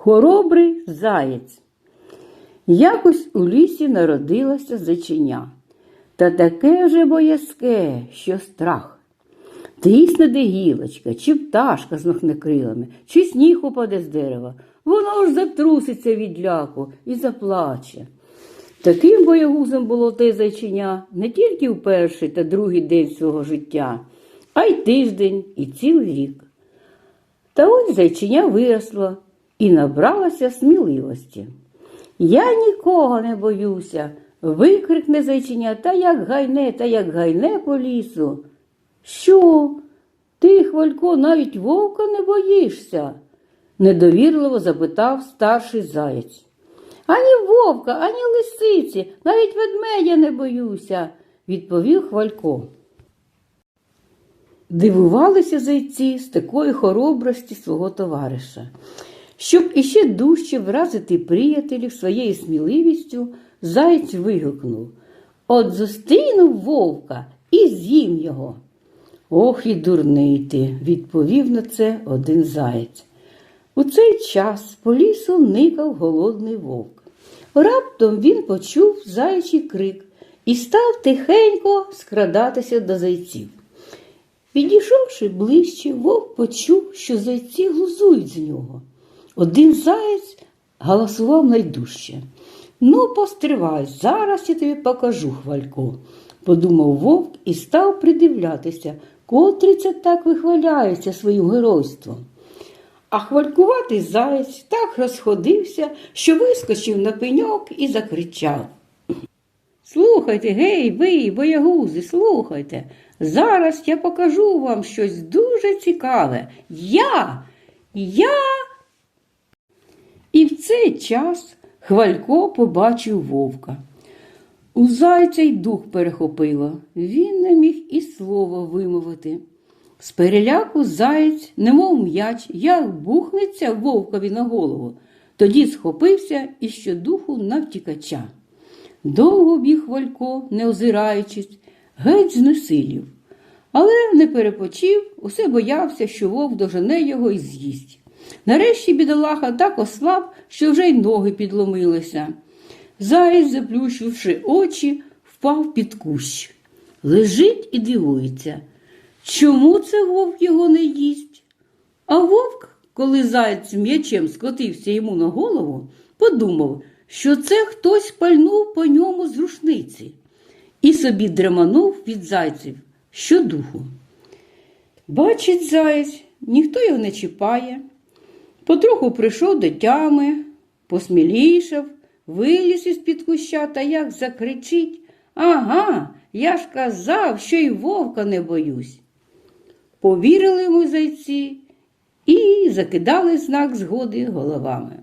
Хоробрий заєць. Якось у лісі народилося зайчиня. Та таке вже боязке, що страх. Тисне де гілочка, чи пташка змахне крилами, чи сніг упаде з дерева. Воно ж затруситься від ляку і заплаче. Таким боягузом було те зайчиня не тільки в перший та другий день свого життя, а й тиждень і цілий рік. Та ось зайчиня виросла і набралася сміливості. Я нікого не боюся, викрикне зайчиня та як гайне, та як гайне по лісу. Що? Ти, Хвалько, навіть вовка не боїшся? недовірливо запитав старший заєць. Ані вовка, ані лисиці, навіть ведмедя не боюся, відповів Хвалько. Дивувалися зайці з такої хоробрості свого товариша. Щоб іще дужче вразити приятелів своєю сміливістю, заєць вигукнув От зустріну вовка і з'їм його. Ох і дурний ти, відповів на це один заєць. У цей час по лісу никав голодний вовк. Раптом він почув заячий крик і став тихенько скрадатися до зайців. Підійшовши ближче, вовк почув, що зайці глузують з нього. Один заєць галасував найдужче. Ну, постривай, зараз я тобі покажу, хвалько, подумав вовк і став придивлятися, котрий це так вихваляється своїм геройством. А хвалькуватий заєць так розходився, що вискочив на пеньок і закричав. Слухайте, гей, ви, боягузи, слухайте. Зараз я покажу вам щось дуже цікаве. Я, я. І в цей час Хвалько побачив вовка. У зайця й дух перехопило. Він не міг і слова вимовити. З переляку заєць, немов м'яч, як бухнеться вовкові на голову, тоді схопився і щодуху навтікача. Довго біг Валько, не озираючись, геть знесилів. Але не перепочив, усе боявся, що вовк дожене його і з'їсть. Нарешті бідолаха так ослаб, що вже й ноги підломилися. Заєць, заплющивши очі, впав під кущ. Лежить і дивується. Чому це вовк його не їсть? А вовк, коли заєць м'ячем скотився йому на голову, подумав, що це хтось пальнув по ньому з рушниці і собі дреманув від зайців щодуху. Бачить заєць, ніхто його не чіпає. Потроху прийшов до тями, посмілішав, виліз із під куща та як закричить Ага, я ж казав, що й вовка не боюсь. Повірили йому зайці і закидали знак згоди головами.